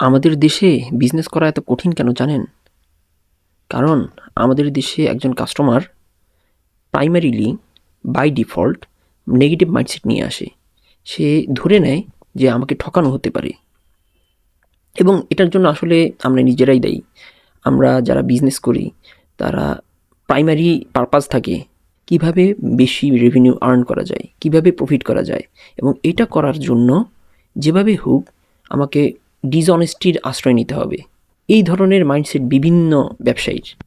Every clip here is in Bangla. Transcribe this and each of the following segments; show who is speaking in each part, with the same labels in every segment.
Speaker 1: আমাদের দেশে বিজনেস করা এত কঠিন কেন জানেন? কারণ আমাদের দেশে একজন customer primarily by default negative mindset নিয়ে আসে। সে ধরে নেয় যে আমাকে ঠকানো হতে পারে। এবং এটার জন্য আসলে আমরা নিজেরাই দায়ী। আমরা যারা বিজনেস করি, তারা প্রাইমারি পারপাস থাকে কীভাবে বেশি রেভিনিউ আর্ন করা যায়, কীভাবে প্রফিট করা যায়। এবং এটা করার জন্য যেভাবে হোক আমাকে ডিসঅনেস্টির আশ্রয় নিতে হবে। এই ধরনের মাইন্ডসেট বিভিন্ন ব্যবসায়ীর।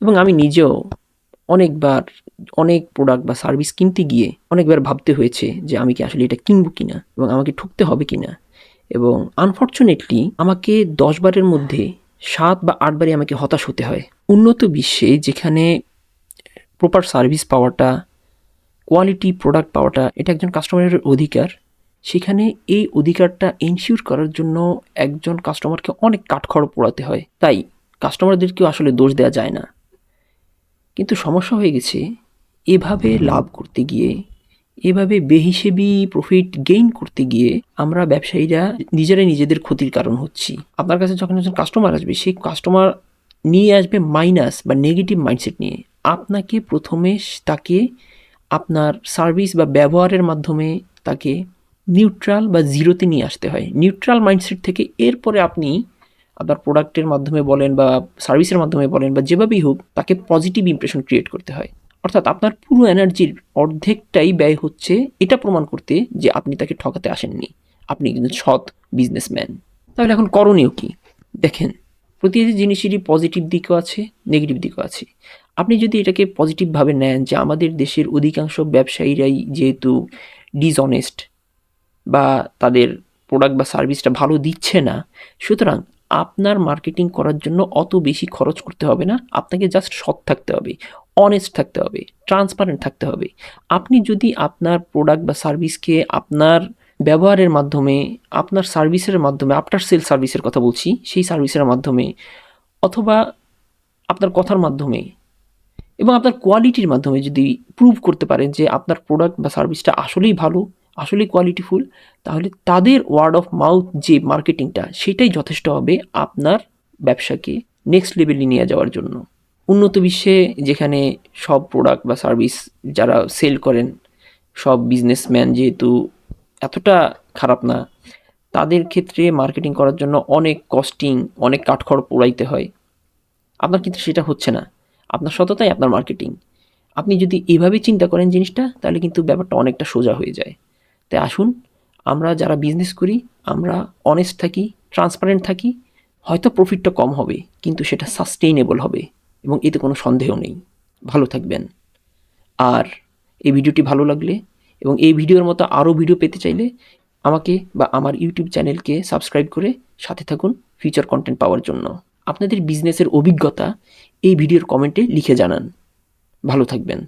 Speaker 1: এবং আমি নিজেও অনেকবার, অনেক প্রোডাক্ট বা সার্ভিস কিনতে গিয়ে অনেকবার ভাবতে হয়েছে যে আমি কি আসলে এটা কিনবো কিনা এবং আমাকে ঠকতে হবে কিনা। এবং আনফর্চুনেটলি আমাকে দশ বারের মধ্যে সাত বা আটবারই আমাকে হতাশ হতে হয়। উন্নত বিশ্বে যেখানে প্রপার সার্ভিস পাওয়াটা কোয়ালিটি প্রোডাক্ট পাওয়াটা এটা একজন কাস্টমারের অধিকার। সেখানে এই অধিকারটা এনশিওর করার জন্য একজন কাস্টমারকে অনেক কাঠখড় পোড়াতে হয়। তাই কাস্টমারদেরকেও আসলে দোষ দেওয়া যায় না। কিন্তু সমস্যা হয়ে গেছে, এভাবে লাভ করতে গিয়ে, এভাবে বেহিসেবি প্রফিট গেইন করতে গিয়ে আমরা ব্যবসায়ীরা নিজেরাই নিজেদের ক্ষতির কারণ হচ্ছি। আপনার কাছে যখন একজন কাস্টমার আসবে সেই কাস্টমার নিয়ে আসবে মাইনাস বা নেগেটিভ মাইন্ডসেট নিয়ে। আপনাকে প্রথমে তাকে আপনার সার্ভিস বা ব্যবহারের মাধ্যমে তাকে নিউট্রাল বা জিরোতে নিয়ে আসতে হয়। নিউট্রাল মাইন্ডসেট থেকে এরপরে আপনি আপনার প্রোডাক্টের মাধ্যমে বলেন বা সার্ভিসের মাধ্যমে বলেন বা যেভাবেই হোক, তাকে পজিটিভ ইমপ্রেশন ক্রিয়েট করতে হয়। অর্থাৎ আপনার পুরো এনার্জির অর্ধেকটাই ব্যয় হচ্ছে এটা প্রমাণ করতে যে আপনি তাকে ঠকাতে আসেননি। আপনি কিন্তু সৎ বিজনেসম্যান তাহলে এখন করণীয় কি? দেখেন, প্রতিটি জিনিসেরই পজিটিভ দিকও আছে নেগেটিভ দিকও আছে। আপনি যদি এটাকে পজিটিভভাবে নেন যে আমাদের দেশের অধিকাংশ ব্যবসায়ীরাই যেহেতু ডিসঅনেস্ট বা তাদের প্রোডাক্ট বা সার্ভিসটা ভালো দিচ্ছে না, সুতরাং আপনার মার্কেটিং করার জন্য অত বেশি খরচ করতে হবে না। আপনাকে জাস্ট সৎ থাকতে হবে অনেস্ট থাকতে হবে ট্রান্সপারেন্ট থাকতে হবে। আপনি যদি আপনার প্রোডাক্ট বা সার্ভিসকে আপনার ব্যবহারের মাধ্যমে, আপনার সার্ভিসের মাধ্যমে আফটার সেল সার্ভিসের কথা বলছি, সেই সার্ভিসের মাধ্যমে অথবা আপনার কথার মাধ্যমে এবং আপনার কোয়ালিটির মাধ্যমে যদি প্রুভ করতে পারেন যে আপনার প্রোডাক্ট বা সার্ভিসটা আসলেই ভালো আসলেই কোয়ালিটিফুল তাহলে তাদের ওয়ার্ড অফ মাউথ যে মার্কেটিংটা সেটাই যথেষ্ট হবে আপনার ব্যবসাকে নেক্সট লেভেলে নিয়ে যাওয়ার জন্য। উন্নত বিশ্বে যেখানে সব প্রোডাক্ট বা সার্ভিস যারা সেল করেন, সব বিজনেসম্যান যেহেতু এতটা খারাপ না, তাদের ক্ষেত্রে মার্কেটিং করার জন্য অনেক কস্টিং অনেক কাঠখড় পোড়াইতে হয়। আপনার কিন্তু সেটা হচ্ছে না। আপনার সততাই আপনার মার্কেটিং আপনি যদি এভাবে চিন্তা করেন জিনিসটা, তাহলে কিন্তু ব্যাপারটা অনেকটা সোজা হয়ে যায়। তাই আসুন, আমরা যারা বিজনেস করি, আমরা অনেস্ট থাকি ট্রান্সপারেন্ট থাকি, হয়তো প্রফিটটা কম হবে, কিন্তু সেটা সাস্টেইনেবল হবে, এবং এতে কোনো সন্দেহ নেই। ভালো থাকবেন। আর এই ভিডিওটি ভালো লাগলে এবং এই ভিডিওর মতো আরও ভিডিও পেতে চাইলে আমাকে বা আমার ইউটিউব চ্যানেলকে সাবস্ক্রাইব করে সাথে থাকুন ফিউচার কন্টেন্ট পাওয়ার জন্য। আপনাদের বিজনেসের অভিজ্ঞতা এই ভিডিওর কমেন্টে লিখে জানান। ভালো থাকবেন।